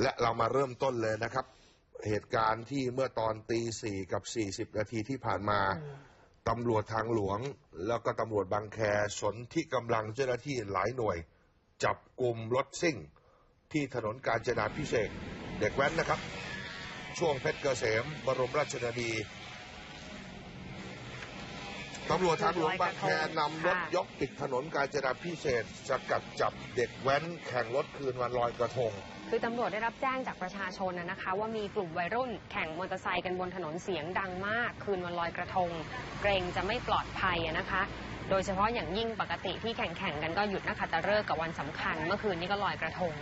และเรามาเริ่มต้นเลยนะครับ เหตุการณ์ที่เมื่อตอนตีสี่กับสี่สิบนาทีที่ผ่านมาตำรวจทางหลวง แล้วก็ตำรวจบางแคสนที่กำลังเจ้าหน้าที่หลายหน่วย จับกลุ่มรถซิ่ง ที่ถนนกาญจนาพิเศษเด็กแว้นนะครับ ช่วงเพชรเกษม บรมราชชนนี ตำรวจทางหลวงบางแคนำรถยกปิดถนนกาญจนาพิเศษกสกัดจับเด็กแว้นแข่งรถคืนวันลอยกระทง คือตำรวจได้รับแจ้งจากประชาชนนะนะคะ ว่ามีกลุ่มวัยรุ่นแข่งมอเตอร์ไซค์กันบนถนนเสียงดังมาก คืนวันลอยกระทง เกรงจะไม่ปลอดภัยอะนะคะ โดยเฉพาะอย่างยิ่งปกติที่แข่งแข่งๆกันก็หยุดนักขัตฤกษ์กับวันสำคัญ เมื่อคืนนี้ก็ลอยกระทง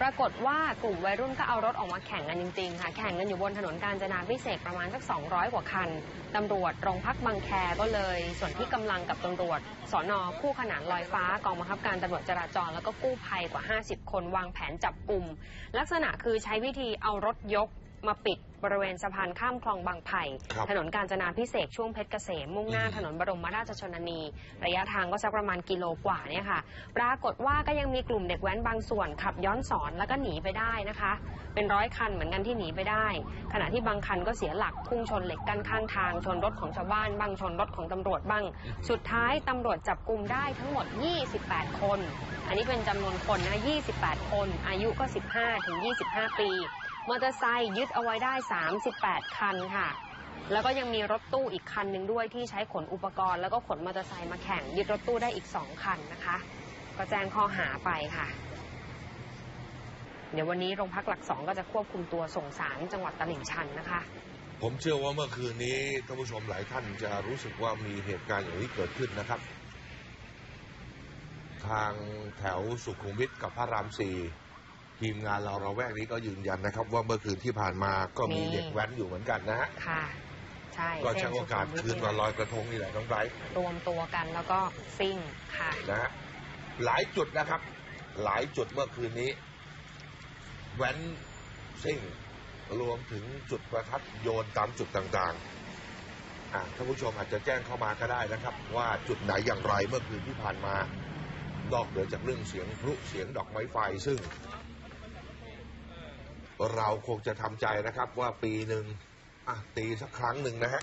ปรากฏว่ากลุ่มวัยรุ่นก็เอารถออกมาแข่งกันจริงๆค่ะ แข่งกันอยู่บนถนนกาญจนาพิเศษกประมาณสัก 200 กว่าคัน ตำรวจโรงพักบางแคก็เลยส่วนที่กำลังกับตำรวจสอนอคู่ขนานลอยฟ้ากองบังคับการตำรวจจราจร แล้วก็กู้ภัยกว่า 50 คนวางแผนจับกลุ่ม ลักษณะคือใช้วิธีเอารถยกมาปิด บริเวณสะพานข้ามคลองบางไผ่ครับถนนกาญจนาพิเศษกช่วงเพชรเกษมมุ่งหน้าอืมถนนบรมราชชนนี ระยะทางก็สักประมาณกิโลกว่าเนี่ยค่ะ ปรากฏว่าก็ยังมีกลุ่มเด็กแว้นบางส่วนขับย้อนสอนแล้วก็หนีไปได้นะคะ เป็นร้อยคันเหมือนกันที่หนีไปได้ ขณะที่บางคันก็เสียหลักพุ่งชนเหล็กกั้นข้างทาง ชนรถของชาวบ้านบ้างชนรถของตำรวจบ้าง สุดท้ายตำรวจจับกลุ่มได้ทั้งหมด 28 คน อันนี้เป็นจำนวนคนนะ 28 คน อายุก็ 15 ถึง 25 ปี มอเตอร์ไซค์ยึดเอาไว้ได้ 38 คันค่ะ แล้วก็ยังมีรถตู้อีกคันหนึ่งด้วยที่ใช้ขนอุปกรณ์ แล้วก็ขนมอเตอร์ไซค์มาแข่งยึดรถตู้ได้อีก 2 คันนะคะ ก็แจ้งข้อหาไปค่ะ เดี๋ยววันนี้โรงพักหลักสองก็จะควบคุมตัวส่งสารจังหวัดตลิ่งชันนะคะ ผมเชื่อว่าเมื่อคืนนี้ท่านผู้ชมหลายท่านจะรู้สึกว่ามีเหตุการณ์อย่างนี้เกิดขึ้นนะครับ ทางแถวสุขุมวิทกับพระรามสี่ ทีมงานเราเราแวกนี้ก็ยืนยันนะครับ ว่าเมื่อคืนที่ผ่านมาก็มีมี เด็กแว้นอยู่เหมือนกันนะฮะค่ะ ใช่ก็ใช้โอกาสเส้คืนวันลอยกระทงนี่แหละน้องไบรท์รวมตัวกันแล้วก็ซิ่งค่ะ นะฮะหลายจุดนะครับ หลายจุดเมื่อคืนนี้ แว้นซิ่งรวมถึงจุดประทัดโยนตามจุดต่างๆอะท่านผู้ชมอาจจะแจ้งเข้ามาก็ได้นะครับ ว่าจุดไหนอย่างไรเมื่อคืนที่ผ่านมานอกเหนือจากเรื่องเสียงพลุเสียงดอกไม้ไฟซึ่ง เราคงจะทำใจนะครับว่าปีหนึ่งอะตีสักครั้งหนึ่งนะฮะ